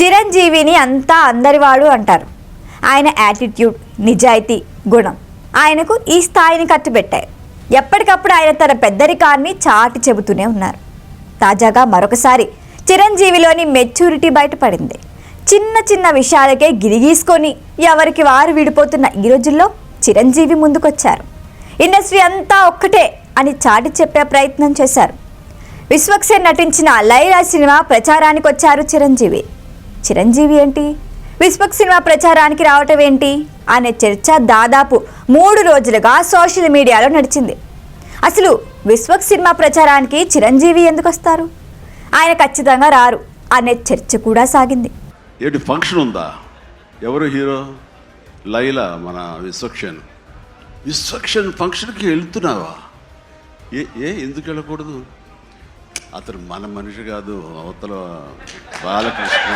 చిరంజీవిని అంతా అందరివాడు అంటారు. ఆయన యాటిట్యూడ్ నిజాయితీ గుణం. ఆయనకు ఈ స్థాయిని కట్టుబెట్టాయి. ఎప్పటికప్పుడు ఆయన తన పెద్దరికాన్ని చాటి చెబుతూనే ఉన్నారు. తాజాగా మరొకసారి చిరంజీవిలోని మెచ్యూరిటీ బయటపడింది. చిన్న చిన్న విషయాలకే గిరిగీసుకొని ఎవరికి వారు విడిపోతున్న ఈ రోజుల్లో చిరంజీవి ముందుకొచ్చారు. ఇండస్ట్రీ అంతా ఒక్కటే అని చాటి చెప్పే ప్రయత్నం చేశారు. విశ్వక్సేన్ నటించిన లైరా సినిమా ప్రచారానికి వచ్చారు చిరంజీవి. చిరంజీవి ఏంటి? విశ్వక్ సినిమా ప్రచారానికి రావటం ఏంటి అనే చర్చ దాదాపు మూడు రోజులుగా సోషల్ మీడియాలో నడిచింది. అసలు విశ్వక్ సినిమా ప్రచారానికి చిరంజీవి ఎందుకు వస్తారు ఆయన ఖచ్చితంగా రారు అనే చర్చ కూడా సాగింది. ఏంటి ఫంక్షన్ ఉందా? ఎవరు హీరో? లైలా మన విశ్వక్షన్ విశ్వక్షన్ ఫంక్షన్కి వెళ్తున్నావా? ఏ ఏ ఎందుకు వెళ్ళకూడదు? అతను మన మనిషి కాదు అవతల బాలకృష్ణ.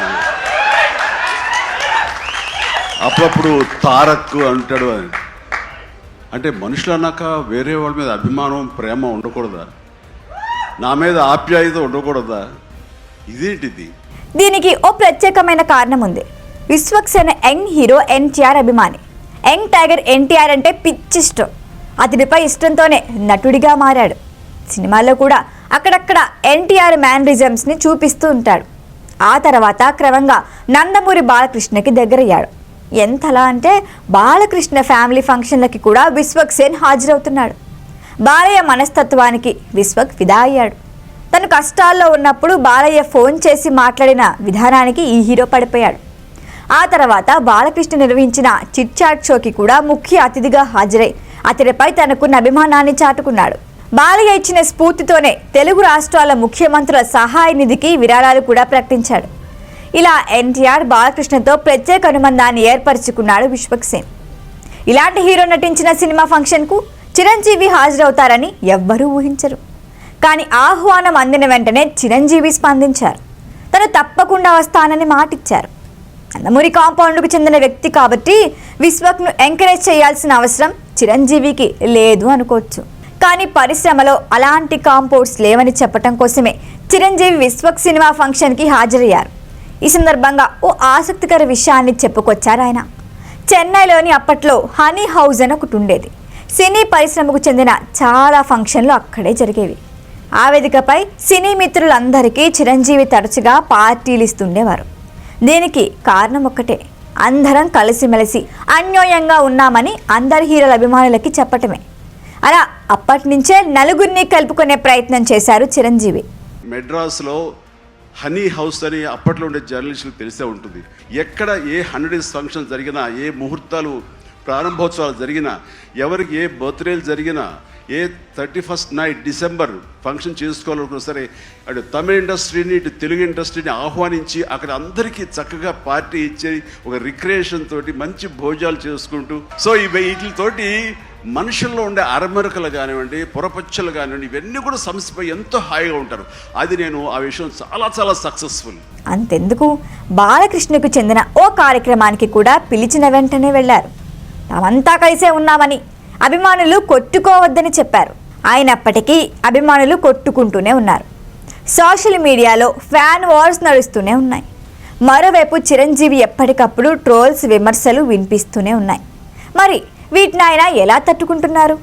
అప్పుడప్పుడు తారక్ అంటాడు అని అంటే మనుషులు అన్నాక వేరే వాళ్ళ మీద అభిమానం ప్రేమ ఉండకూడదా? నా మీద ఆప్యాయత ఉండకూడదా? ఇదేంటిది? దీనికి ఓ ప్రత్యేకమైన కారణం ఉంది. విశ్వక్సేన యంగ్ హీరో ఎన్టీఆర్ అభిమాని. యంగ్ టైగర్ ఎన్టీఆర్ అంటే పిచ్చిష్టం అతడిపై ఇష్టంతోనే నటుడిగా మారాడు. సినిమాల్లో కూడా అక్కడక్కడ ఎన్టీఆర్ మ్యానరిజమ్స్ని చూపిస్తూ ఉంటాడు. ఆ తర్వాత క్రమంగా నందమూరి బాలకృష్ణకి దగ్గరయ్యాడు. ఎంతలా అంటే బాలకృష్ణ ఫ్యామిలీ ఫంక్షన్లకి కూడా విశ్వక్ సేన్ హాజరవుతున్నాడు. బాలయ్య మనస్తత్వానికి విశ్వక్ ఫిదా అయ్యాడు తను కష్టాల్లో ఉన్నప్పుడు బాలయ్య ఫోన్ చేసి మాట్లాడిన విధానానికి ఈ హీరో పడిపోయాడు. ఆ తర్వాత బాలకృష్ణ నిర్వహించిన చిట్ చాట్ షోకి కూడా ముఖ్య అతిథిగా హాజరై అతడిపై తనకున్న అభిమానాన్ని చాటుకున్నాడు. బాలయ్య ఇచ్చిన స్ఫూర్తితోనే తెలుగు రాష్ట్రాల ముఖ్యమంత్రుల సహాయ నిధికి విరాళాలు కూడా ప్రకటించాడు. ఇలా ఎన్టీఆర్ బాలకృష్ణతో ప్రత్యేక అనుబంధాన్ని ఏర్పరచుకున్నాడు విశ్వక్సేన్ ఇలాంటి హీరో నటించిన సినిమా ఫంక్షన్కు చిరంజీవి హాజరవుతారని ఎవ్వరూ ఊహించరు. కానీ ఆహ్వానం అందిన వెంటనే చిరంజీవి స్పందించారు. తను తప్పకుండా వస్తానని మాటిచ్చారు. నందమూరి కాంపౌండ్కు చెందిన వ్యక్తి కాబట్టి విశ్వక్ను ఎంకరేజ్ చేయాల్సిన అవసరం చిరంజీవికి లేదు అనుకోవచ్చు. కానీ పరిశ్రమలో అలాంటి కాంపౌండ్స్ లేవని చెప్పటం కోసమే చిరంజీవి విశ్వక్ సినిమా ఫంక్షన్కి హాజరయ్యారు. ఈ సందర్భంగా ఓ ఆసక్తికర విషయాన్ని చెప్పుకొచ్చారు ఆయన. చెన్నైలోని అప్పట్లో హనీ హౌస్ అని ఒకటి ఉండేది. సినీ పరిశ్రమకు చెందిన చాలా ఫంక్షన్లు అక్కడే జరిగేవి. ఆ వేదికపై సినీ మిత్రులందరికీ చిరంజీవి తరచుగా పార్టీలు ఇస్తుండేవారు. దీనికి కారణం ఒక్కటే. అందరం కలిసిమెలిసి అన్యోన్యంగా ఉన్నామని అందరి హీరోల అభిమానులకి చెప్పటమే. అలా అప్పటి నుంచే నలుగురిని కలుపుకునే ప్రయత్నం చేశారు చిరంజీవి. మెడ్రాస్లో హనీ హౌస్ అని అప్పట్లో ఉండే జర్నలిస్టులకు తెలిసే ఉంటుంది. ఎక్కడ ఏ హండ్రెడ్ ఫంక్షన్ జరిగినా ఏ ముహూర్తాలు ప్రారంభోత్సవాలు జరిగినా ఎవరికి ఏ బర్త్డేలు జరిగినా ఏ thirty first night December function చేసుకోవాలనుకున్నా సరే అటు తమిళ ఇండస్ట్రీని ఇటు తెలుగు ఇండస్ట్రీని ఆహ్వానించి అక్కడ అందరికీ చక్కగా పార్టీ ఇచ్చి ఒక రిక్రియేషన్ తోటి మంచి భోజనాలు చేసుకుంటూ. సో ఇవి వీటితోటి మనుషుల్లో ఉండే అరమరకలు కానివ్వండి పొరపచ్చలు కానివ్వండి ఇవన్నీ కూడా సమస్యపై ఎంతో హాయిగా ఉంటారు. అది నేను ఆ విషయం చాలా చాలా సక్సెస్ఫుల్ అంతెందుకు? బాలకృష్ణకు చెందిన ఓ కార్యక్రమానికి కూడా పిలిచిన వెంటనే వెళ్ళారు తామంతా కలిసే ఉన్నామని అభిమానులు కొట్టుకోవద్దని చెప్పారు. అయినప్పటికీ అభిమానులు కొట్టుకుంటూనే ఉన్నారు. సోషల్ మీడియాలో ఫ్యాన్ వార్స్ నడుస్తూనే ఉన్నాయి. మరోవైపు చిరంజీవి ఎప్పటికప్పుడు ట్రోల్స్ విమర్శలు వినిపిస్తూనే ఉన్నాయి. మరి వీటిని ఆయన ఎలా తట్టుకుంటున్నారు?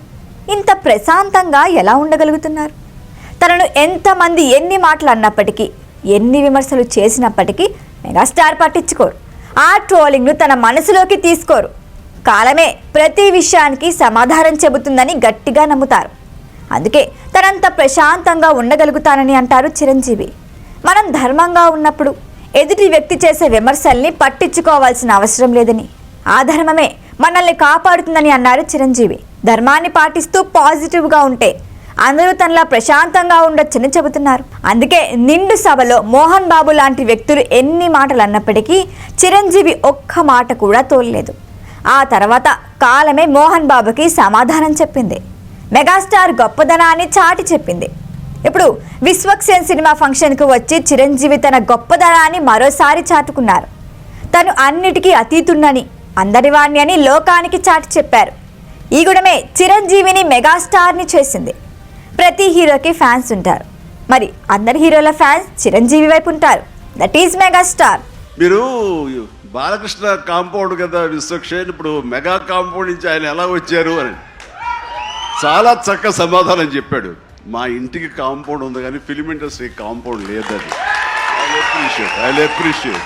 ఇంత ప్రశాంతంగా ఎలా ఉండగలుగుతున్నారు? తనను ఎంతమంది ఎన్ని మాటలు అన్నప్పటికీ ఎన్ని విమర్శలు చేసినప్పటికీ మెగాస్టార్ పట్టించుకోరు. ఆ ట్రోలింగ్ను తన మనసులోకి తీసుకోరు. కాలమే ప్రతి విషయానికి సమాధానం చెబుతుందని గట్టిగా నమ్ముతారు. అందుకే తనంత ప్రశాంతంగా ఉండగలుగుతానని అంటారు చిరంజీవి. మనం ధర్మంగా ఉన్నప్పుడు ఎదుటి వ్యక్తి చేసే విమర్శల్ని పట్టించుకోవాల్సిన అవసరం లేదని. ఆ ధర్మమే మనల్ని కాపాడుతుందని అన్నారు చిరంజీవి. ధర్మాన్ని పాటిస్తూ పాజిటివ్గా ఉంటే అందరూ తనలా ప్రశాంతంగా ఉండొచ్చని చెబుతున్నారు. అందుకే నిండు సభలో మోహన్ బాబు లాంటి వ్యక్తులు ఎన్ని మాటలు అన్నప్పటికీ చిరంజీవి ఒక్క మాట కూడా తోలలేదు. ఆ తర్వాత కాలమే మోహన్ బాబుకి సమాధానం చెప్పింది. మెగాస్టార్ గొప్పదనాన్ని చాటి చెప్పింది. ఇప్పుడు విశ్వక్సేన్ సినిమా ఫంక్షన్కు వచ్చి చిరంజీవి తన గొప్పదనాన్ని మరోసారి చాటుకున్నారు. తను అన్నిటికీ అతీతున్నని అందరివాణ్ణి అని లోకానికి చాటి చెప్పారు. ఈ గుణమే చిరంజీవిని మెగాస్టార్ని చేసింది. ప్రతి హీరోకి ఫ్యాన్స్ ఉంటారు. మరి అందరి హీరోల ఫ్యాన్స్ చిరంజీవి వైపు ఉంటారు. దట్ ఈజ్ మెగాస్టార్ మీరు బాలకృష్ణ కాంపౌండ్ కదా విశ్వక్షేణ్ ఇప్పుడు మెగా కాంపౌండ్ నుంచి ఆయన ఎలా వచ్చారు అని. చాలా చక్క సమాధానం చెప్పాడు. మా ఇంటికి కాంపౌండ్ ఉంది కానీ ఫిలిం ఇండస్ట్రీ కాంపౌండ్ లేదని ఐ అప్రిషియేట్ ఐ అప్రిషియేట్